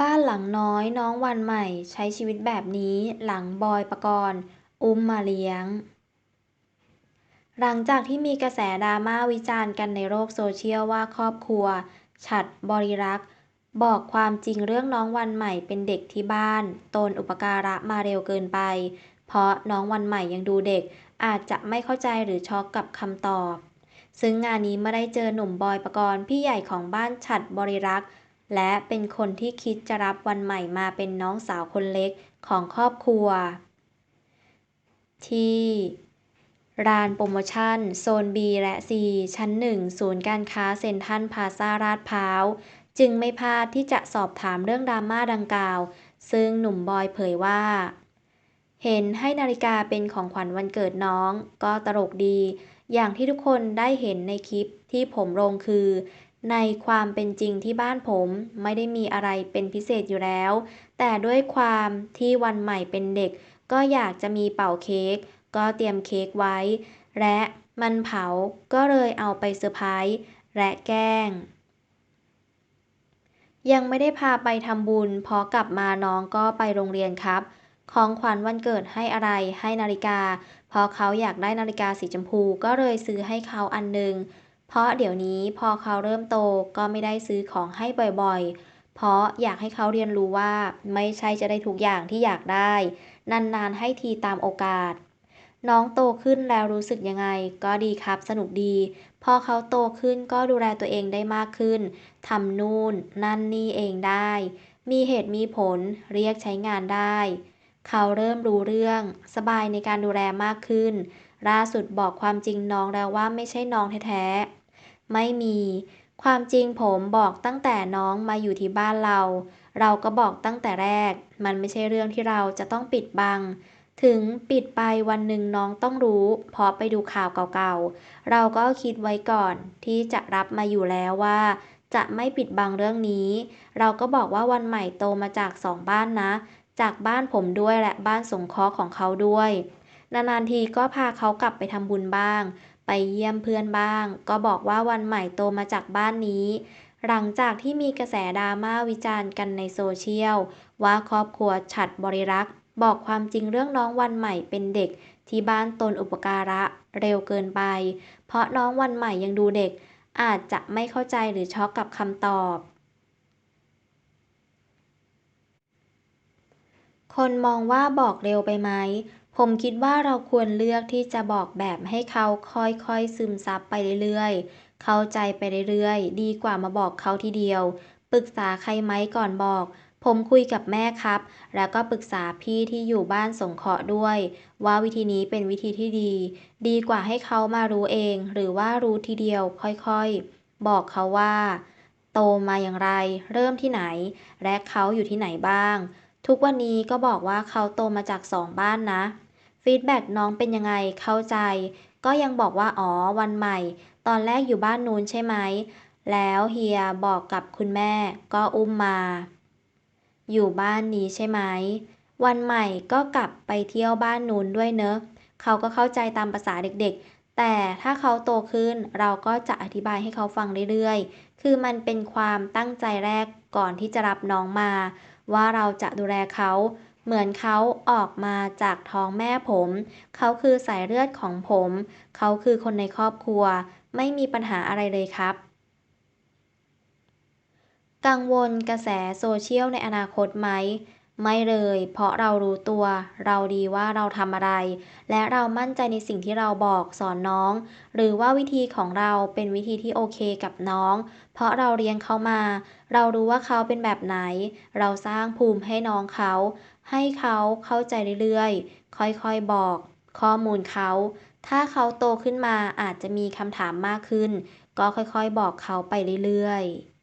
บ้านหลังน้อยน้องวันใหม่ ใช้ชีวิตแบบนี้ หลังบอยปกรณ์ อุ้มมาเลี้ยง หลังจากที่มีกระแสดราม่าวิจารณ์กันในโลกโซเชียลว่าครอบครัว ฉัตรบริรักษ์ บอกความจริงเรื่องน้องวันใหม่เป็นเด็กที่บ้าน ตนอุปการะมาเร็วเกินไป เพราะน้องวันใหม่ยังดูเด็ก อาจจะไม่เข้าใจหรือช็อกกับคำตอบ ซึ่งงานนี้เมื่อได้เจอหนุ่มบอยปกรณ์พี่ใหญ่ของบ้านฉัตรบริรักษ์ และเป็นคนที่คิดจะรับวันใหม่มาเป็นน้องสาวคนเล็กของครอบครัว ที่รานโปรโมชั่น โซน B และ C ชั้น 1 ศูนย์การค้าเซ็นทรัลพลาซาลาดพร้าว จึงไม่พลาดที่จะสอบถามเรื่องดราม่าดังกล่าว ซึ่งหนุ่มบอยเผยว่า เห็นให้นาฬิกาเป็นของขวัญวันเกิดน้อง ก็ตลกดี อย่างที่ทุกคนได้เห็นในคลิปที่ผมลงคือ ในความเป็นจริงที่บ้านผมไม่ได้มีอะไรเป็นพิเศษอยู่แล้ว แต่ด้วยความที่วันใหม่เป็นเด็ก ก็อยากจะมีเป่าเค้กก็เตรียมเค้กไว้ และมันเผาก็เลยเอาไปเซอร์ไพรส์และแกล้ง ยังไม่ได้พาไปทำบุญพอกลับมาน้องก็ไปโรงเรียนครับ ของขวัญวันเกิดให้อะไรให้นาฬิกาพราะเขาอยากได้นาฬิกาสีชมพูก็เลยซื้อให้เขาอันหนึ่ง เพราะเดี๋ยวนี้พอเขาเริ่มโตก็ไม่ได้ซื้อของให้บ่อยๆ เพราะอยากให้เขาเรียนรู้ว่าไม่ใช่จะได้ทุกอย่างที่อยากได้ นานๆให้ทีตามโอกาส น้องโตขึ้นแล้วรู้สึกยังไง ก็ดีครับสนุกดี พอเขาโตขึ้นก็ดูแลตัวเองได้มากขึ้นทำนู่นนั่นนี่เองได้ มีเหตุมีผลเรียกใช้งานได้ เขาเริ่มรู้เรื่อง สบายในการดูแลมากขึ้นล่าสุดบอกความจริงน้องแล้วว่าไม่ใช่น้องแท้ๆ ไม่มี ความจริงผมบอกตั้งแต่น้องมาอยู่ที่บ้านเรา เราก็บอกตั้งแต่แรก มันไม่ใช่เรื่องที่เราจะต้องปิดบัง ถึงปิดไปวันหนึ่งน้องต้องรู้เพราะไปดูข่าวเก่าๆ เราก็คิดไว้ก่อนที่จะรับมาอยู่แล้วว่า จะไม่ปิดบังเรื่องนี้ เราก็บอกว่าวันใหม่โตมาจากสองบ้านนะ จากบ้านผมด้วยและบ้านสงเคราะห์ของเขาด้วย นานๆทีก็พาเขากลับไปทำบุญบ้าง ไปเยี่ยมเพื่อนบ้าง ก็บอกว่าวันใหม่โตมาจากบ้านนี้ หลังจากที่มีกระแสดราม่าวิจารณ์กันในโซเชียล ว่าครอบครัวฉัดบริรักษ์ บอกความจริงเรื่องน้องวันใหม่เป็นเด็ก ที่บ้านตนอุปการะเร็วเกินไป เพราะน้องวันใหม่ยังดูเด็ก อาจจะไม่เข้าใจหรือช็อกกับคำตอบคนมองว่าบอกเร็วไปไหม ผมคิดว่าเราควรเลือกที่จะบอกแบบให้เขาค่อยๆ ซึมซับไปเรื่อยๆ เข้าใจไปเรื่อยๆ ดีกว่ามาบอกเขาทีเดียว ปรึกษาใครไหมก่อนบอก ผมคุยกับแม่ครับ แล้วก็ปรึกษาพี่ที่อยู่บ้านสงเคราะห์ด้วย ว่าวิธีนี้เป็นวิธีที่ดี ดีกว่าให้เขามารู้เอง หรือว่ารู้ทีเดียวค่อยๆ บอกเขาว่า โตมาอย่างไร เริ่มที่ไหน และเขาอยู่ที่ไหนบ้าง ทุกวันนี้ก็บอกว่าเขาโตมาจากสองบ้านนะ ฟีดแบ็กน้องเป็นยังไงเข้าใจ ก็ยังบอกว่าอ๋อวันใหม่ ตอนแรกอยู่บ้านนู้นใช่ไหม แล้วเฮียบอกกับคุณแม่ก็อุ้มมา อยู่บ้านนี้ใช่ไหม วันใหม่ก็กลับไปเที่ยวบ้านนู้นด้วยเนอะเขาก็เข้าใจตามภาษาเด็กๆ แต่ถ้าเขาโตขึ้นเราก็จะอธิบายให้เขาฟังเรื่อยๆ คือมันเป็นความตั้งใจแรกก่อนที่จะรับน้องมา ว่าเราจะดูแลเขา เหมือนเขาออกมาจากท้องแม่ผม เขาคือสายเลือดของผม เขาคือคนในครอบครัว ไม่มีปัญหาอะไรเลยครับ กังวลกระแสโซเชียลในอนาคตไหม ไม่เลย เพราะเรารู้ตัว เราดีว่าเราทำอะไร และเรามั่นใจในสิ่งที่เราบอกสอนน้อง หรือว่าวิธีของเราเป็นวิธีที่โอเคกับน้อง เพราะเราเลี้ยงเขามา เรารู้ว่าเขาเป็นแบบไหน เราสร้างภูมิให้น้องเขา ให้เขาเข้าใจเรื่อยๆ ค่อยๆบอก ข้อมูลเขา ถ้าเขาโตขึ้นมาอาจจะมีคำถามมากขึ้น ก็ค่อยๆบอกเขาไปเรื่อยๆ